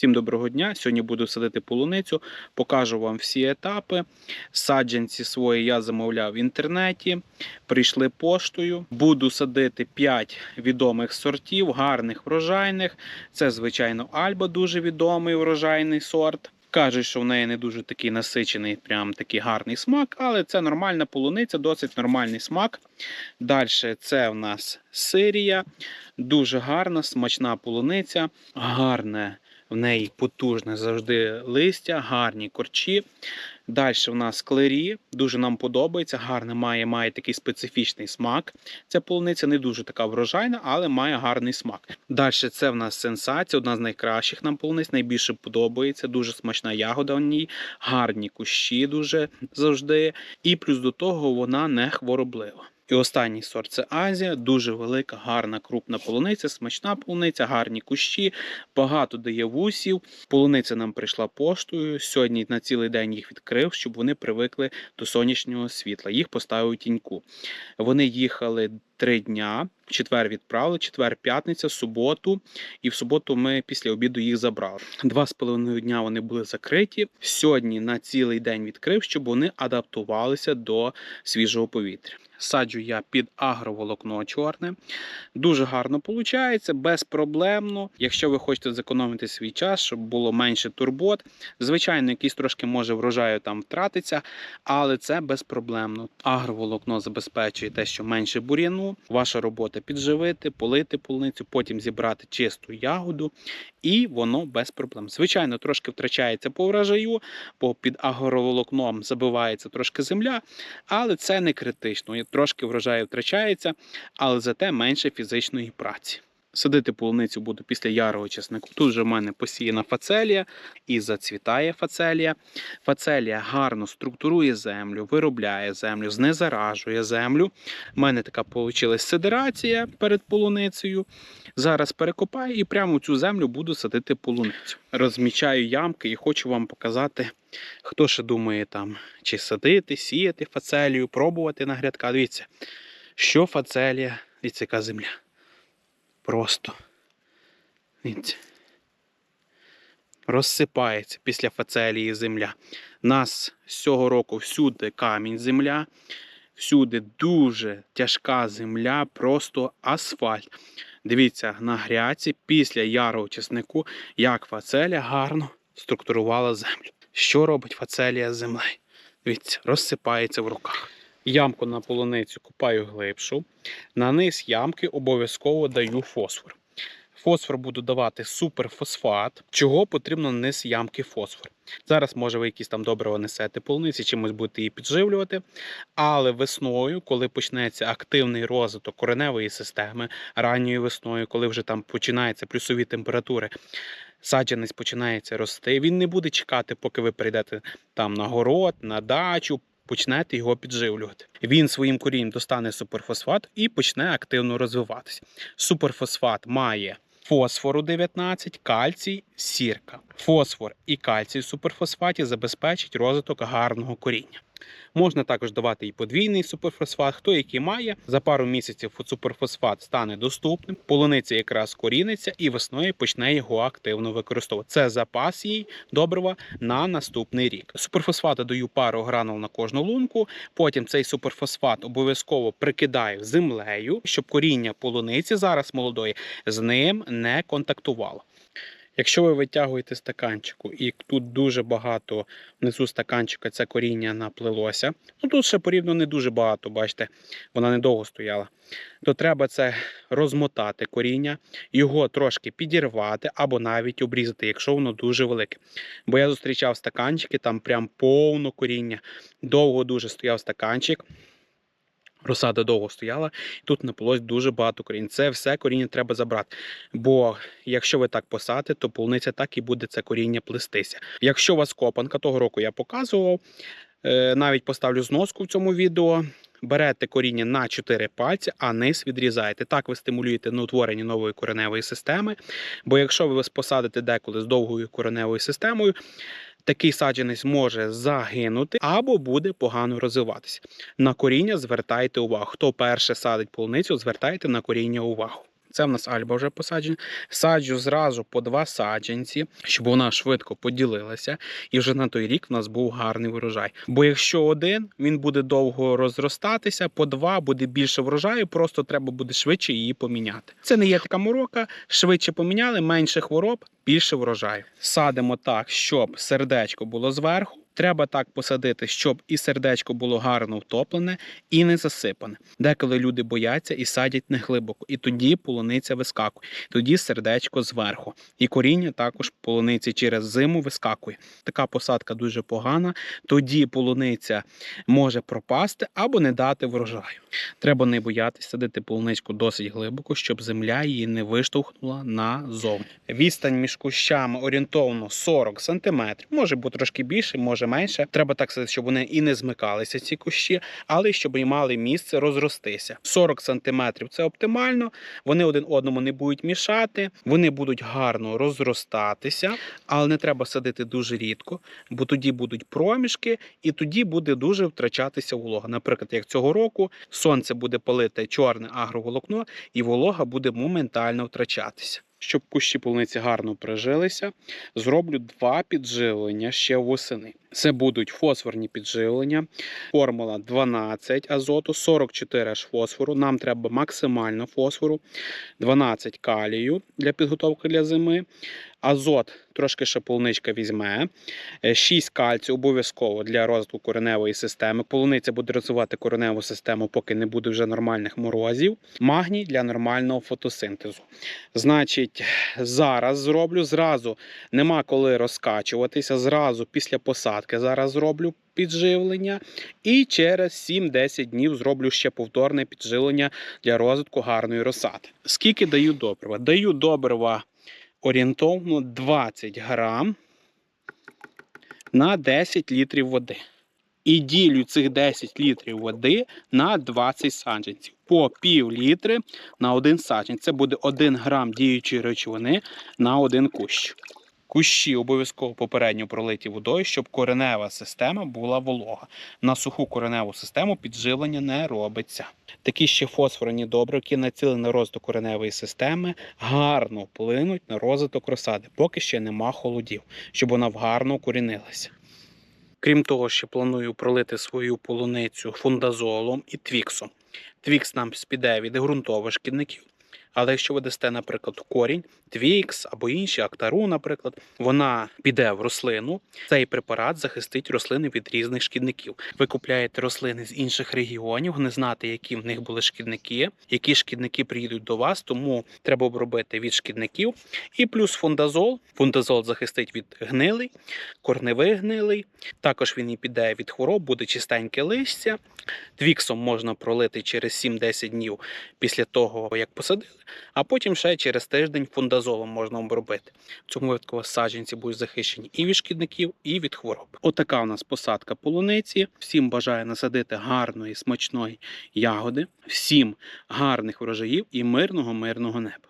Всім доброго дня! Сьогодні буду садити полуницю, покажу вам всі етапи. Саджанці свої я замовляв в інтернеті, прийшли поштою. Буду садити 5 відомих сортів, гарних врожайних. Це, звичайно, Альба, дуже відомий врожайний сорт. Кажуть, що в неї не дуже такий насичений, прям такий гарний смак, але це нормальна полуниця, досить нормальний смак. Далі це в нас Сирія, дуже гарна, смачна полуниця, гарне в неї потужне завжди листя, гарні корчі. Далі в нас клері, дуже нам подобається, гарне має, має такий специфічний смак. Ця полуниця не дуже така врожайна, але має гарний смак. Далі це в нас сенсація, одна з найкращих нам полуниць, найбільше подобається, дуже смачна ягода в ній, гарні кущі дуже завжди. І плюс до того вона не хвороблива. І останній сорт це Азія, дуже велика, гарна, крупна полуниця, смачна полуниця, гарні кущі, багато дає вусів. Полуниця нам прийшла поштою. Сьогодні на цілий день їх відкрив, щоб вони привикли до сонячного світла. Їх поставив тіньку. Вони їхали три дня. Четвер відправили, четвер, п'ятниця, суботу. І в суботу ми після обіду їх забрали. Два з половиною дня вони були закриті. Сьогодні на цілий день відкрив, щоб вони адаптувалися до свіжого повітря. Саджу я під агроволокно чорне. Дуже гарно виходить, безпроблемно. Якщо ви хочете зекономити свій час, щоб було менше турбот. Звичайно, якийсь трошки може врожаю там втратиться, але це безпроблемно. Агроволокно забезпечує те, що менше бур'яну. Ваша робота підживити, полити полуницю, потім зібрати чисту ягоду, і воно без проблем. Звичайно, трошки втрачається по врожаю, бо під агроволокном забивається трошки земля, але це не критично. Трошки врожаю втрачається, але зате менше фізичної праці. Садити полуницю буду після ярого чеснику. Тут же в мене посіяна фацелія і зацвітає фацелія. Фацелія гарно структурує землю, виробляє землю, знезаражує землю. У мене така вийшла сидерація перед полуницею. Зараз перекопаю і прямо цю землю буду садити полуницю. Розмічаю ямки і хочу вам показати, хто ще думає там, чи садити, сіяти фацелію, пробувати на грядка. Дивіться, що фацелія, дивіться, яка земля. Просто. Дивіться. Розсипається після фацелії земля. Нас з цього року всюди камінь земля, всюди дуже тяжка земля, просто асфальт. Дивіться, на гряці після ярого чеснику, як фацелія гарно структурувала землю. Що робить фацелія з землею? Дивіться, розсипається в руках. Ямку на полуницю купаю глибшу. На низ ямки обов'язково даю фосфор. Фосфор буду давати суперфосфат. Чого потрібно низ ямки фосфор? Зараз, може, ви якісь там добрива несете полуниці, чимось будете її підживлювати. Але весною, коли почнеться активний розвиток кореневої системи, ранньою весною, коли вже там починаються плюсові температури, саджанець починається рости. Він не буде чекати, поки ви прийдете там на город, на дачу. Почнете його підживлювати. Він своїм корінням достане суперфосфат і почне активно розвиватися. Суперфосфат має фосфору 19, кальцій, сірка. Фосфор і кальцій в суперфосфаті забезпечить розвиток гарного коріння. Можна також давати і подвійний суперфосфат. Хто який має, за пару місяців суперфосфат стане доступним, полуниця якраз коріниться і весною почне його активно використовувати. Це запас їй добрива на наступний рік. Суперфосфата даю пару гранул на кожну лунку. Потім цей суперфосфат обов'язково прикидаю землею, щоб коріння полуниці зараз молодої з ним не контактувало. Якщо ви витягуєте стаканчику, і тут дуже багато внизу стаканчика це коріння наплилося, ну тут ще порівняно не дуже багато, бачите, вона недовго стояла, то треба це розмотати коріння, його трошки підірвати або навіть обрізати, якщо воно дуже велике. Бо я зустрічав стаканчики, там прям повно коріння, довго дуже стояв стаканчик. Розсада довго стояла, і тут напилось дуже багато корінь. Це все коріння треба забрати. Бо якщо ви так посадите, то полуниця так і буде це коріння плестися. Якщо у вас копанка, того року я показував, е, навіть поставлю зноску в цьому відео. Берете коріння на 4 пальці, а низ відрізаєте. Так ви стимулюєте на утворення нової кореневої системи. Бо якщо ви посадите деколи з довгою кореневою системою, такий саджанець може загинути або буде погано розвиватися. На коріння звертайте увагу. Хто перше садить полуницю, звертайте на коріння увагу. Це в нас альба вже посаджена. Саджу зразу по два саджанці, щоб вона швидко поділилася, і вже на той рік в нас був гарний врожай. Бо якщо один, він буде довго розростатися, по два буде більше врожаю, просто треба буде швидше її поміняти. Це не є така морока, швидше поміняли, менше хвороб, більше врожаю. Садимо так, щоб сердечко було зверху. Треба так посадити, щоб і сердечко було гарно втоплене і не засипане. Деколи люди бояться і садять не глибоко, і тоді полуниця вискакує, тоді сердечко зверху. І коріння також полуниці через зиму вискакує. Така посадка дуже погана. Тоді полуниця може пропасти або не дати врожаю. Треба не боятися садити полуничку досить глибоко, щоб земля її не виштовхнула назовні. Відстань між кущами орієнтовно 40 см, може бути трошки більше, може менше. Треба так сказати, щоб вони і не змикалися, ці кущі, але щоб і мали місце розростися. 40 см це оптимально. Вони один одному не будуть мішати, вони будуть гарно розростатися, але не треба садити дуже рідко, бо тоді будуть проміжки, і тоді буде дуже втрачатися волога. Наприклад, як цього року сонце буде палити чорне агроволокно, і волога буде моментально втрачатися. Щоб кущі полуниці гарно прижилися, зроблю два підживлення ще восени. Це будуть фосфорні підживлення, формула 12 азоту, 44 аж фосфору. Нам треба максимально фосфору, 12 калію для підготовки для зими. Азот трошки ще полуничка візьме. 6 кальцію обов'язково для розвитку кореневої системи. Полуниця буде розвивати кореневу систему, поки не буде вже нормальних морозів. Магній для нормального фотосинтезу. Значить, зараз зроблю зразу. Нема коли розкачуватися. Зразу після посадки зараз зроблю підживлення. І через 7-10 днів зроблю ще повторне підживлення для розвитку гарної розсади. Скільки даю добрива? Даю добрива орієнтовно 20 грам на 10 літрів води. І ділю цих 10 літрів води на 20 саджанців. По пів літри на один саджанець. Це буде 1 грам діючої речовини на один кущ. Кущі обов'язково попередньо пролиті водою, щоб коренева система була волога. На суху кореневу систему підживлення не робиться. Такі ще фосфорні добрики націлені на розвиток кореневої системи, гарно вплинуть на розвиток розсади, поки ще нема холодів, щоб вона гарно укорінилася. Крім того, ще планую пролити свою полуницю фундазолом і твіксом. Твікс нам піде від ґрунтових шкідників. Але якщо ви дасте, наприклад, корінь, твікс або інші актару, наприклад, вона піде в рослину. Цей препарат захистить рослини від різних шкідників. Ви купляєте рослини з інших регіонів, не знати, які в них були шкідники, які шкідники приїдуть до вас, тому треба обробити від шкідників. І плюс фундазол. Фундазол захистить від гнилий, корневих гнилий. Також він і піде від хвороб, буде чистеньке листя. Твіксом можна пролити через 7-10 днів після того, як посадили, а потім ще через тиждень фундазолом можна обробити. В цьому випадку саджанці будуть захищені і від шкідників, і від хвороб. Отака у нас посадка полуниці. Всім бажаю насадити гарної, смачної ягоди, всім гарних врожаїв і мирного, мирного неба.